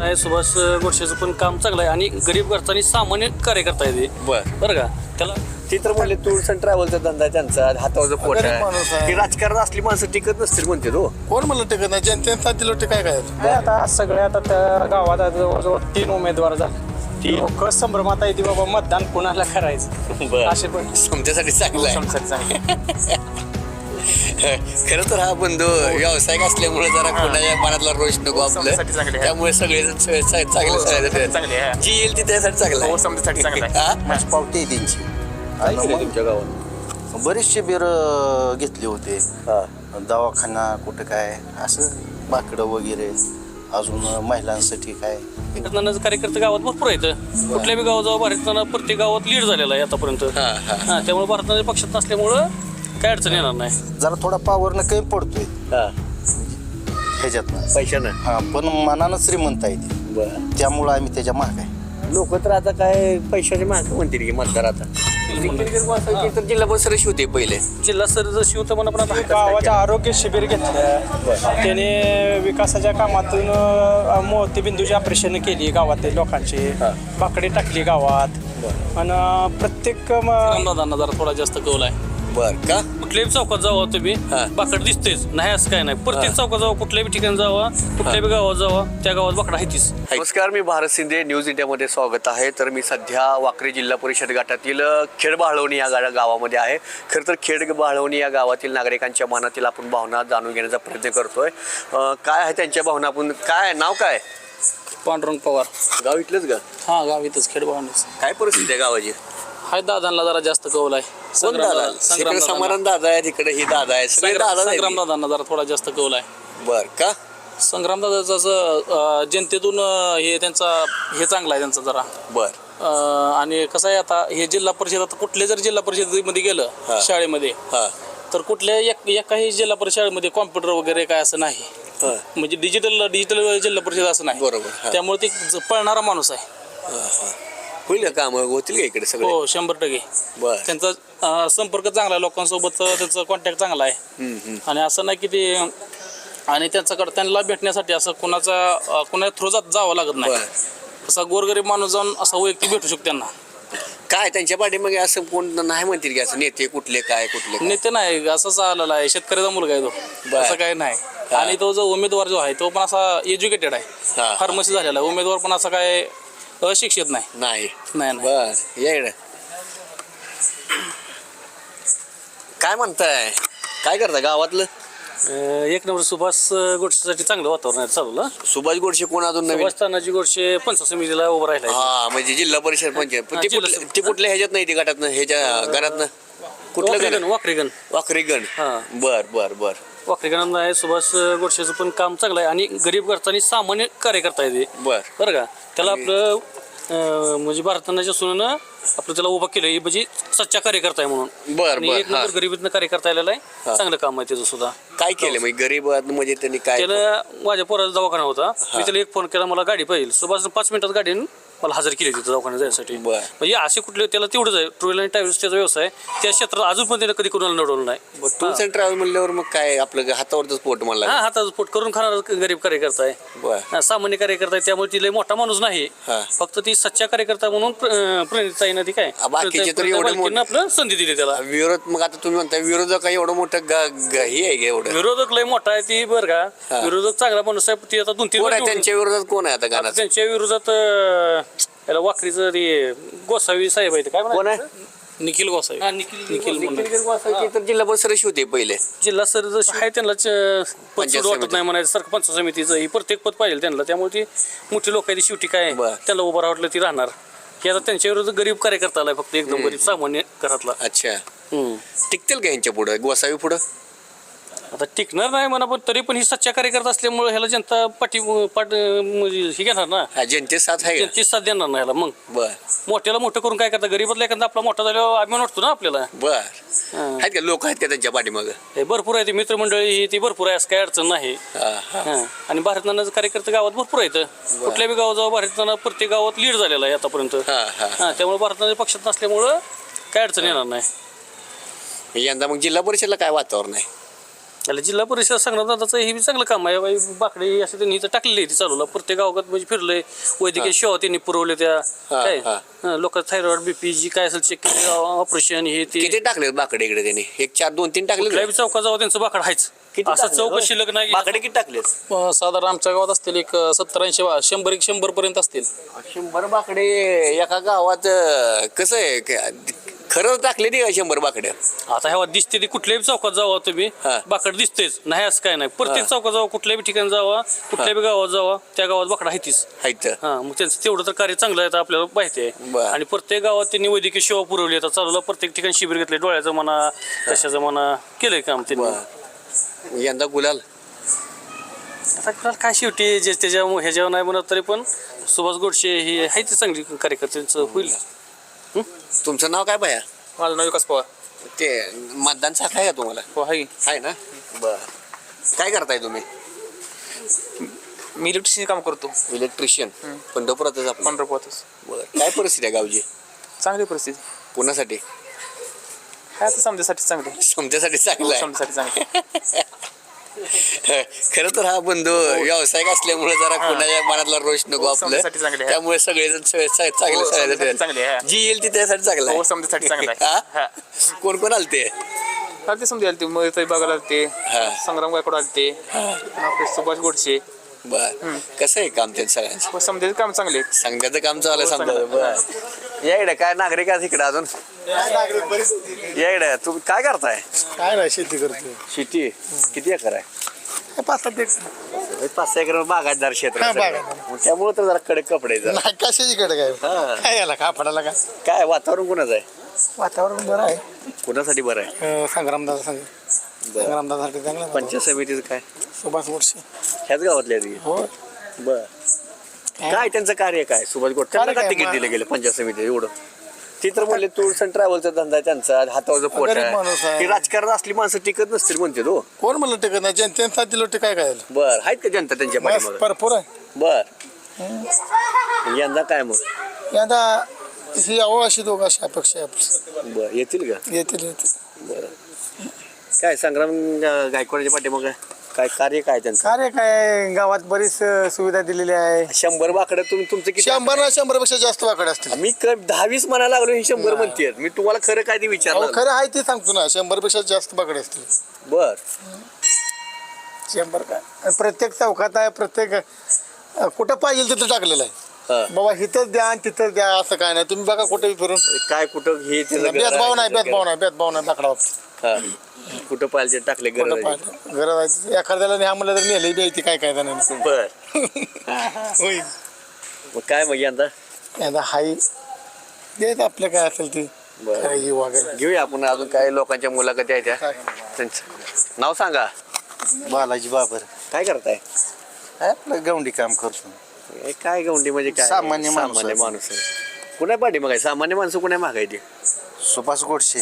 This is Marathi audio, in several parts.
आहे सुभाष गोडसेचं पण काम चांगलं आहे आणि गरीब घरचा आणि सामान्य कार्यकर्ता आहे ते बर. बरं का? त्याला ती तर म्हणले टूर्स अँड ट्रॅव्हलचा धंदा आहे त्यांचा हातावरचं पोट गरीब माणूस आहे. आहे. ही राजकारणात असली माणसं टिकत नसतील म्हणते तो. कोण म्हणलं टिकत नाही? जनतेने दिलं काय काय? काय आता सगळे आता त्या गावात आता जवळजवळ तीन उमेदवार झाले. लोक संभ्रमात आहे ती बाबा मतदान कुणाला करायचं? असे पण समच्यासाठी चांगलं आहे. खरं तर हा बंधू व्यावसायिक असल्यामुळे जरा कोणाच्या मनातला रोष नको आपलं आहे. त्यामुळे सगळे चांगले आहे. जी येईल ती त्यासाठी चांगलं. हो, समजासाठी. हा? पावती त्यांची तुमच्या गावात बरेचसे बेर घेतले होते दवाखाना कुठं काय असं बाकडं वगैरे अजून महिलांसाठी काय भारतनानाचं कार्यकर्ते गावात भरपूर आहेत कुठल्या बी गावात जाऊ भारतनाना प्रत्येक गावात लीड झालेला आहे आतापर्यंत हा, हा. हा त्यामुळे भारतनाच्या पक्षात नसल्यामुळं काय अडचण येणार नाही. जरा थोडा पावरनं कमी पडतोय. हा. ह्याच्यातनं पैशानं? हा पण मनानं श्रीमंत आहे ते. बर. त्यामुळं आम्ही त्याच्या माग आहे. लोक तर आता काय पैशाचे मागं म्हणतील की मतदार आता. तर जिल्हा परिषद होते पहिले. जिल्हा सर जशी होतं म्हणा पण आता गावाच्या आरोग्य शिबिर घेतलं. त्याने विकासाच्या कामातून अ, मोतीबिंदूची ऑपरेशन केली गावातील लोकांची. बाकडे टाकली गावात. आणि प्रत्येक म- रामदादांना जरा थोडा जास्त कौल आहे. बर का? कुठल्याही चौकात जावा तुम्ही. हा. बाकड दिसतेच नाही असं काय नाही. प्रत्येक चौकात जावा कुठल्याही ठिकाणी जावा कुठल्याही गावात जावा त्या गावात बाकड आहेतीच. नमस्कार मी भारत शिंदे न्यूज इंडियामध्ये स्वागत आहे. तर मी सध्या वाकरी जिल्हा परिषद गटातील अ, खेड बाळवणी या गा गावामध्ये आहे. खरं तर खेड बाळवणी या गावातील नागरिकांच्या मनातील आपण भावना जाणून घेण्याचा प्रयत्न करतोय. अ, काय आहे त्यांच्या भावना? आपण काय नाव काय पांडुरंग पवार. गाव इथलंच गा हा गाव इथंच खेडबावणीच काय परिस्थिती आहे गावाची? हाय दादांना जरा जास्त कौल आहे. कोण दादा? संग्राम इकडे. समाधान दादा आहे तिकडे ही दादा आहे. सगळे दादा संग्राम दादांना जरा थोडा जास्त कौल आहे. बर का? संग्राम दादाचं असं अं, जनतेतून अं, हे त्यांचा हे चांगला आहे त्यांचा जरा. बर. अं, आणि कसं आहे आता हे जिल्हा परिषद आता कुठल्या जर जिल्हा परिषदेमध्ये हा. गेलं शाळेमध्ये हा. तर कुठल्या एक एकाही जिल्हा परिषद शाळेमध्ये कॉम्प्युटर वगैरे काय असं नाही. हा. म्हणजे डिजिटल डिजिटल जिल्हा परिषद असं नाही. बरोबर, हा. त्यामुळे ते ज- पळणारा माणूस आहे. होईल काम? होतील का इकडे सगळे? हो शंभर टक्के. बर. त्यांचा अं, संपर्क चांगला आहे लोकांसोबत अं, त्यांचा कॉन्टॅक्ट चांगला आहे. हम्म, हम्म. आणि असं नाही की ते आणि त्यांच्याकडे त्यांना भेटण्यासाठी असं कोणाचा कोणा थ्रू जात जावं लागत नाही. बर. असा गोरगरीब माणूस जाऊन असा वैयक्तिक भेटू शकतो त्यांना. काय त्यांच्या पाठीमागे असं कोण नाही म्हणतील की असं नेते कुठले काय कुठले काय? नेते नाही असंच आलेला आहे. शेतकऱ्याचा मुलगा आहे तो. बर. असं काही नाही. आणि तो जो उमेदवार जो आहे तो पण असा एज्युकेटेड हा. आहे फार्मसी झालेला आहे. उमेदवार पण असा काय अशिक्षित नाही. नाही. नाही नाही. बर या इकडे. काय म्हणताय? काय करता गावातलं? अं, एक नंबर सुभाष गोडसेसाठी चांगलं वातावरण आहे चालू सुभाष गोडसे कोण अजून नवीन? सुभाष तानाजी गोडसे पंचायत समितीला उभं राहिला हा म्हणजे जिल्हा परिषद पंचायत पण हा, ते जिल्हा कुठल्या समिती. ते कुठल्या ह्याच्यात नाही ते गटातनं ह्याच्या घरातनं? कुठलं गण वाकरीगण. वाकरीगण. हा. बर बर बर. वाकरीगण आहे सुभाष गोडसेचं पण काम चांगलं आहे आणि गरीब घरचा आणि सामान्य कार्यकर्ता आहे ते बर. बरं का? त्याला आपलं अं, म्हणजे भारतानाच्या सुनानं आपलं त्याला उभं केलं हे म्हणजे सच्चा कार्यकर्ता आहे म्हणून. बर आणि बर एक हा. नंबर गरिबीतनं कार्यकर्ता आलेला आहे. चांगलं काम आहे त्याचं सुद्धा. काय केलं? म्हणजे गरीब म्हणजे त्यांनी काय त्याला माझ्या पोराचा दवाखाना होता. मी त्याला एक फोन केला मला गाडी पाहिजे. सुभाष पाच मिनिटात गाडी आणून मला हजर केली तिथं दवाखान्यात जायसाठी. बर. म्हणजे असे कुठले त्याला तेवढंच आहे. टू व्हीलर टायर्स त्याचा व्यवसाय त्या क्षेत्रात अजून पण त्याने कधी कोणाला नडवलं नाही. टूर्स अँड ट्रॅव्हल म्हणल्यावर मग काय आपलं हातावरच पोट म्हणला हा हाताचं पोट. करून खाणारा गरीब कार्यकर्ता आहे. बर. हा, सामान्य कार्यकर्ता आहे. त्यामुळे तिला मोठा माणूस नाही. हा. फक्त ती सच्चा कार्यकर्ता म्हणून प्रणित ती काय? बाकीचे तर एवढं मोठं- बालकीनं आपलं संधी दिली त्याला. विरोध मग आता तुम्ही म्हणताय विरोधक काय एवढं मोठं ग- ग- हे आहे का एवढं? विरोधक लय मोठा आहे ती बरं हा. का विरोधक चांगला माणूस आहे. ती आता दोन तीन कोण आहे? वेळा त्यांच्या विरोधात कोण आहे आता गाण्यात त्यांच्या विरोधात अं, याला वाकरीचं ते गोसावी साहेब आहे ते काय कोण म्हणायचं? आहे निखिल गोसावी. हा, निखिल निखिल. तर जिल्हा परिषद होते पहिले. जिल्हा सर जशी आहे त्यांना पद पंचायत वाटत समिती. नाही म्हणायचं. सारखं पंचायत समितीचं ही प्रत्येक पद पाहिजे त्यांना. त्यामुळे ती मोठी लोक आहे ती शेवटी काय बरं. त्याला उभं राहटलं ती राहणार. की आता त्यांच्या विरोधात गरीब कार्यकर्ता आलाय फक्त एकदम गरीब सामान्य घरातला. अच्छा. टिकतील का यांच्या पुढं? गोसावी पुढं? आता टिकणार नाही म्हणा पण तरी पण ही सच्चा कार्यकर्ता असल्यामुळे ह्याला जनता पाठी पाठ म्हणजे हे घेणार ना. हा जनते साथ आहे का? जनतेच साथ देणार नाही ह्याला मग. बर. मोठ्याला मोठं करून काय करता? गरीबातला एखादा आपला मोठा झाल्यावर अभिमान वाटतो ना आपल्याला. बर. हा. आहेत का? लोक आहेत का त्यांच्या पाठीमागं? हे भरपूर आहे ती मित्रमंडळी ही ती भरपूर आहे असं काही अडचण नाही. हा, हा. हा. आणि भारतनानाचं कार्यकर्ते गावात भरपूर आहेत. कुठल्या बी गावात जाऊ भारतनाना प्रत्येक गावात लीड झालेला आहे आतापर्यंत. हा, हा. हा त्यामुळे भारतनाच्या पक्षात नसल्यामुळं काय अडचण येणार नाही. यंदा मग जिल्हा परिषदला काय वातावरण आहे? त्याला जिल्हा परिषद संग्रामदादाचं हे बी चांगलं काम आहे. बाई बाकडे असं त्यांनी इथं टाकलेली आहे ती चालूला. प्रत्येक गावात म्हणजे फिरलंय. वैद्यकीय सेवा त्यांनी पुरवल्या त्या. काय? हा. लोक थायरॉइड बीपी जी काय असेल चेक केले ऑपरेशन हे ते. किती टाकले बाकडे इकडे त्यांनी? एक चार दोन तीन टाकले कुठल्याही चौका जावं त्यांचं बाकड आहेच. किती असं टाकले? चौक शिल्लक नाही बाकडे किती टाकले अं, साधारण आमच्या गावात असतील एक सत्तर ऐंशी शंभर एक शंभर पर्यंत असतील. शंभर बाकडे एका गावात अं, कसं आहे? क- खरं टाकले नाही का शंभर बाकडे आता ह्या दिसते ती कुठल्याही चौकात जावा तुम्ही. हा. बाकड दिसतेच. नाही असं काय नाही. प्रत्येक. चौकात जावा कुठल्याही ठिकाणी जावा कुठल्याही गावात जावा त्या गावात बाकड आहे तीच आहेत हा मग त्यांचं तेवढं तर कार्य चांगलं आहे तर आपल्याला माहिती बरं. आहे आणि प्रत्येक गावात त्यांनी वैद्यकीय सेवा पुरवली आता चालूला प्रत्येक ठिकाणी शिबिर घेतले डोळ्याचं म्हणा कशाचं म्हणा केलंय काम त्यांनी. यंदा गुलाल? आता आपल्याला काय शेवटी जे त्याच्या ह्याच्यावर नाही म्हणत तरी पण सुभाष गोडशे ही आहे ती चांगली कार्यकर्त्यांचं होईल. तुमचं नाव काय भया? माझं नाव विकास पवार. ते मतदान साख आहे का तुम्हाला? हो आहे आहे ना? बर. काय करताय तुम्ही? मी इलेक्ट्रिशियन काम करतो. इलेक्ट्रिशियन पंढरपुरातच आपण पंढरपूरच बर. काय परिस्थिती आहे गावची? चांगली परिस्थिती. पुण्यासाठी काय आता समजासाठी चांगली. समजासाठी चांगलं आहे. समजासाठी चांगली. खरं तर हा बंधू व्यावसायिक असल्यामुळे जरा कोणाच्या मनातला रोष नको हो, आपलं. त्यामुळे सगळेजण चांगले हो. जी येईल ती त्यासाठी चांगलं हो समजासाठी हा? हा. कोण कोण आलते? चालते समजा आलते. मग बघायला आलते. हा. संग्राम गायकवाड आलते. सुभाष गोडसे. बर. कसं आहे काम त्यांचं सगळ्यांचं? हो, समजायचे काम चांगले. आहेत. काम चालू आहे हो, समजा चांगलं. बर. या इकडे काय नागरिक आहेत इकडे अजून? या इकडे तुम्ही काय करताय? काय नाही शेती करतो शेती? किती एकर आहे? पाच सात एकर. पाच सहा एकर बागायतदार क्षेत्र हा, आहे सगळं. बागायतदार. मग त्यामुळे तर जरा कडक कपडे आहेत जरा. नाही कशाची कडे काय हा. काय याला का पडायला का काय वातावरण कोणाचं आहे? वातावरण बरं आहे. कोणासाठी बरं आहे? अं, संग्रामदादा सांग बरं. चांगलं. पंचायत समितीचं काय? सुभाष गोडसे ह्याच गावातले आहेत की? हो बर. काय? त्यांचं कार्य काय? सुभाष गोट त्यांना कार्य का काय? तिकीट दिलं गेलं पंचायत समिती एवढं. ती तर म्हणले टूर्स अँड ट्रॅव्हलचा धंदा आहे त्यांचा हातावरचं पोट गरीब माणूस आहे. आहे. ती राजकारण असली माणसं टिकत नसतील म्हणते तो. कोण म्हणलं टिकत नाही? जनतेने साथ दिलं ते काय काय झालं? बर. आहेत का जनता त्यांच्या मस्त पाठीमागं? भरपूर आहे. बर. यंदा काय मग? यंदा ही यावं अशी दोघं अशी अपेक्षा आहे आपली. बर. येतील का? येतील येतील. बर. काय संग्राम गायकवाडच्या पाठीमागं काय कार्य काय त्यांचं? कार्य काय? गावात बरीच अं, सुविधा दिलेली आहे. शंभर बाकडं तुम्ही तुमचं किती? शंभर ना शंभरपेक्षा जास्त वाकडे असतील. मी दहावीस म्हणायला लागलो ही शंभर म्हणते मी तुम्हाला खरं काय ते अहो, विचारलं खरं आहे ते सांगतो ना. शंभरपेक्षा जास्त बाकडे असतील. बर. शंभर काय? आणि प्रत्येक चौकात आहे प्रत्येक अं, कुठं पाहिजे तिथं टाकलेलं आहे. हा. बाबा इथंच द्या आणि तिथंच द्या असं काय नाही. तुम्ही बघा कुठे फिरून. काय कुठं हे त्याचं भेदभाव आहे, नाही भेदभाव. नाही भेदभाव नाही बाकडा बाबतीत हा. कुठं पाहिजे टाकले गरज आहे. गरज आहे. एखाद्याला न्या म्हणलं तर नेलं बी ती काय काय जणांनी बर. होईल. मग काय मग यंदा? आता हाई देत आपलं काय असेल ती. बरं. खरेदी वगैरे. घेऊया आपण अजून काय लोकांच्या मुलाखती आहेत त्या त्यांचं नाव सांगा. बालाजी बाबर. काय करताय? काय आपलं गवंडी काम करतो. हे काय गवंडी म्हणजे काय? सामान्य माणूस सामान्य आहे. माणूस आहे. कुणा पाठी मग सामान्य माणसं कुणा मागायची सुभाष गोडसे.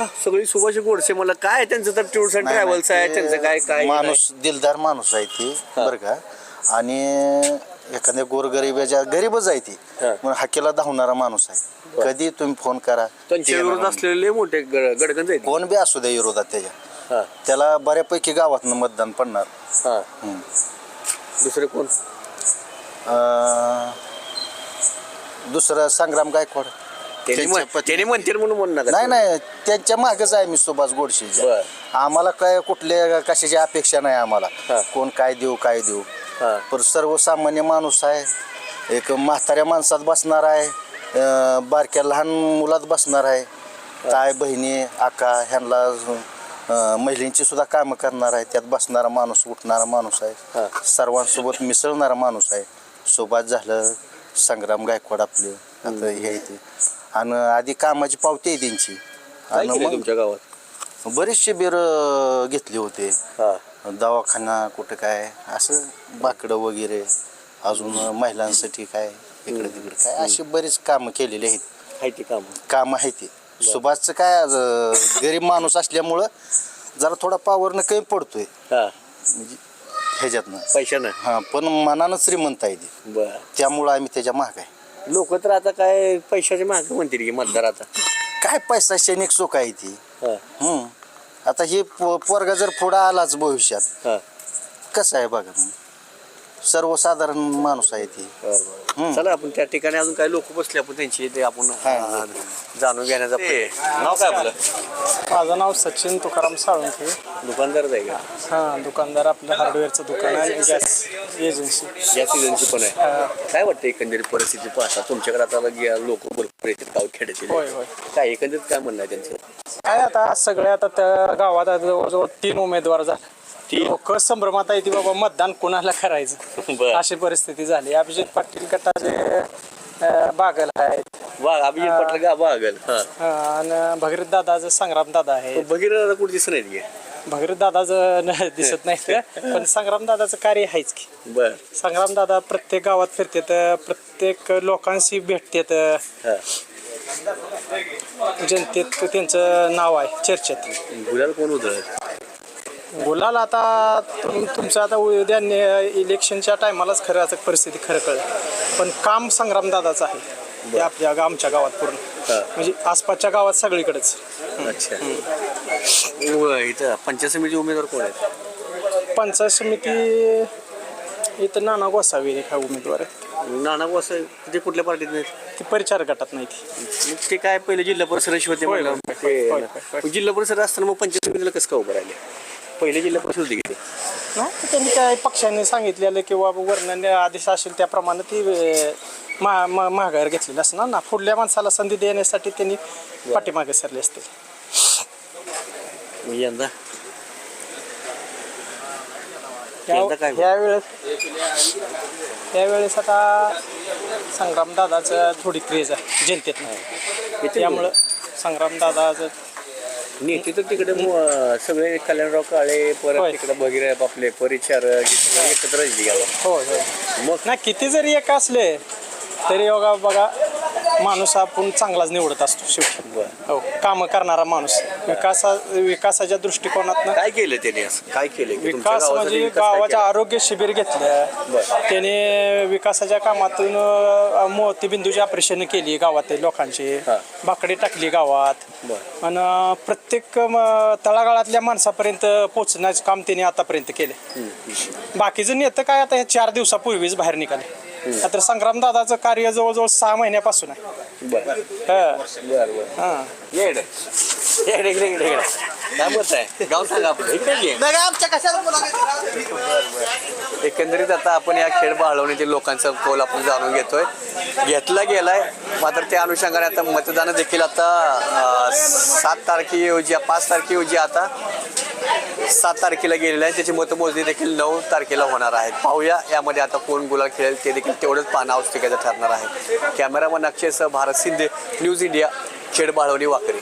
का? सगळी सुभाष गोडसे मला काय? त्यांचं तर टूर्स अँड ट्रॅव्हल्स आहे त्यांचं काय काय माणूस दिलदार माणूस आहे ते. बरं का? आणि एखाद्या गोरगरिबाच्या गरीबच आहे ती. पण हाकेला धावणारा माणूस आहे. कधी तुम्ही फोन करा त्यांच्या विरोधात. असलेले मोठे गडगंज आहेत. कोण बी असू द्या विरोधात त्याच्या. त्याला बऱ्यापैकी गावातनं मतदान पडणार. हम्म. दुसरे कोण? अं, दुसरं संग्राम गायकवाड. त्यांनी त्यांच्या म्हण- पत्नी- त्यांनी म्हणतील म्हणून म्हणू नका नाही नाही त्यांच्या मागच आहे मी सुभाष गोडशेच्या बर. आम्हाला काय कुठल्या कशाची अपेक्षा नाही आम्हाला. हा. कोण काय देऊ काय देऊ. हा. पण सर्वसामान्य माणूस आहे. एक म्हाताऱ्या माणसात बसणार आहे. अं, बारक्या लहान मुलात बसणार आहे. ताय बहिणी आका ह्यांना अं, महिलांची सुद्धा कामं करणार आहे. त्यात बसणारा माणूस उठणारा माणूस हा. आहे सर्वांसोबत मिसळणारा माणूस आहे. सुभाष झालं संग्राम गायकवाड आपले. आता हे ते आणि आधी कामाची पावती आहे त्यांची. काय आणि केलंय मग तुमच्या गावात? बरेचसे शिबिर घेतले होते. हा. दवाखाना कुठं काय असं बाकडं वगैरे अजून महिलांसाठी काय इकडे तिकडे काय अशी बरीच कामं केलेली आहेत. आहे ते काम. कामं आहेत ते. सुभाषचं काय आज, अं, गरीब माणूस असल्यामुळं जरा थोडा पावरनं कमी पडतोय. हा. म्हणजे ह्याच्यातनं. पैशानं. हां पण मनानं श्रीमंत आहे ते. बर. त्यामुळं आम्ही त्याच्या माग आहे. लोक तर आता काय पैशाचे माग म्हणतील की मतदार आता. काय पैसा क्षणिक सुख आहे ती? हा. हम्म. आता हे पो- पोरगा जर पुढं आलाच भविष्यात हा. कसं आहे बघा मग. सर्वसाधारण माणूस आहे ती. हम्म. चला आपण त्या ठिकाणी अजून काही लोक बसले आपण त्यांची ते आपण जाणून घेण्याचा प्रयत्न- नाव काय आपलं? माझं नाव सचिन तुकाराम साळुंखे. दुकानदारच आहे का? हां दुकानदार आपलं हार्डवेअरचं दुकान आहे गॅस एजन्सी या सीझनची पण आहे. काय वाटतं एकंदरीत परिस्थिती पाहता? तुमच्याकडे आता लोक भरपूर येतात गाव खेड्यातील होय होय. काय एकंदरीत काय म्हणणं आहे त्यांचं? काय आता सगळे आता त्या गावात आता जवळजवळ तीन उमेदवार झाले लोक संभ्रमात आहे ती बाबा मतदान कोणाला करायचं. अशी परिस्थिती झाली. अभिजित पाटील गटाचे अं, बागल आहेत. वा अभिजित पाटील हा. अं, आणि भगीरथ दादाचं संग्राम दादा आहे भगीरथ कुठे दिसत नाहीत गे? भगीरथ दादाचं न- दिसत नाही ते. पण संग्राम दादाचं कार्य आहेच की. बर. संग्राम दादा प्रत्येक गावात फिरतात प्रत्येक लोकांशी भेटतात. हा. जनतेत त्यांचं नाव आहे चर्चेत. गुलाल कोण उधळ गुलाल आता तुम- तुमचं आता उद्या ने- इलेक्शनच्या टायमालाच खरं आता परिस्थिती खरं कळेल. पण काम संग्रामदादाचं आहे. ते आपल्या गा- आमच्या गावात पूर्ण. हा. म्हणजे आसपासच्या गावात सगळीकडेच. अच्छा. व इथं. पंचायत समिती उमेदवार कोण आहेत? पंचायत समिती इथं नाना गोसावी एक हा उमेदवार आहे नाना असं ते कुठल्या पार्टीत नाहीत ती परिचार गटात नाही ती. मग ते काय पहिले जिल्हा परिषद होते होय. होय, होय, जिल्हा परिषद असताना मग पंचायत समितीला कसं काय उभं राहिले? पहिले जिल्हा परिषद होती किती नाही त्यांनी काय पक्षाने सांगितलेलं किंवा वर्णन आदेश असेल त्याप्रमाणे ती अं, मा मा- माघार घेतलेली असणार ना. पुढल्या माणसाला संधी देण्यासाठी त्यांनी पाठीमागे सरले असतील मग यंदा? यंदा काय होईल? यावेळेस त्यावेळेस आता संग्राम दादाचं थोडी क्रेज आहे जनतेत. येते त्यामुळं संग्राम दादाचं नेते तर तिकडे सगळे कल्याणराव काळे परत होय. तिकडे भगीरथ आपले परिचारक हे सगळे एकत्र गेला हो हो मग? ना किती जरी एक असले तरी योगा बघा माणूस आपण चांगलाच निवडत असतो शेवटी. बरं. हो. कामं करणारा माणूस. विकासा विकासाच्या दृष्टिकोनातनं काय केलं त्याने असं? काय केलं? की तुमच्या विकास गावासाठी म्हणजे विकास काय गावाच्या केला? आरोग्य शिबिर घेतलं. बरं. त्याने विकासाच्या कामातून अं, मोतीबिंदूची ऑपरेशन केली गावातील लोकांची. हा. बाकडे टाकली गावात. बरं. आणि प्रत्येक म, तळागाळातल्या माणसापर्यंत पोहोचण्याचं काम त्याने आतापर्यंत केले बाकीचं नेतं काय आता हे चार दिवसापूर्वीच बाहेर निघाले. तर संग्राम दादाचं कार्य जवळजवळ सहा महिन्यापासून आहे बरं हा. बरं बरं हा. ये इकडे. ये इकडे, इकडे, इकडे, इकडे. काय मत आहे गाव सांगा आपलं इकडे ये. एकंदरीत आता आपण या खेळ बाळवणीतील लोकांचा कौल आपण जाणून घेतोय घेतला गेलाय मात्र त्या अनुषंगाने आता मतदान देखील आता अं, सात तारखेऐवजी पाच तारखेऐवजी आता सात तारखेला गेलेलं आहे. त्याची मतमोजणी देखील नऊ तारखेला होणार आहे. पाहूया यामध्ये आता कोण गुलाल खेळेल ते देखील तेवढंच पाहणं आवश्यक ठरणार आहे. कॅमेरामन अक्षयसह भारत सिंधे न्यूज इंडिया खेड बाळवणी वाकरी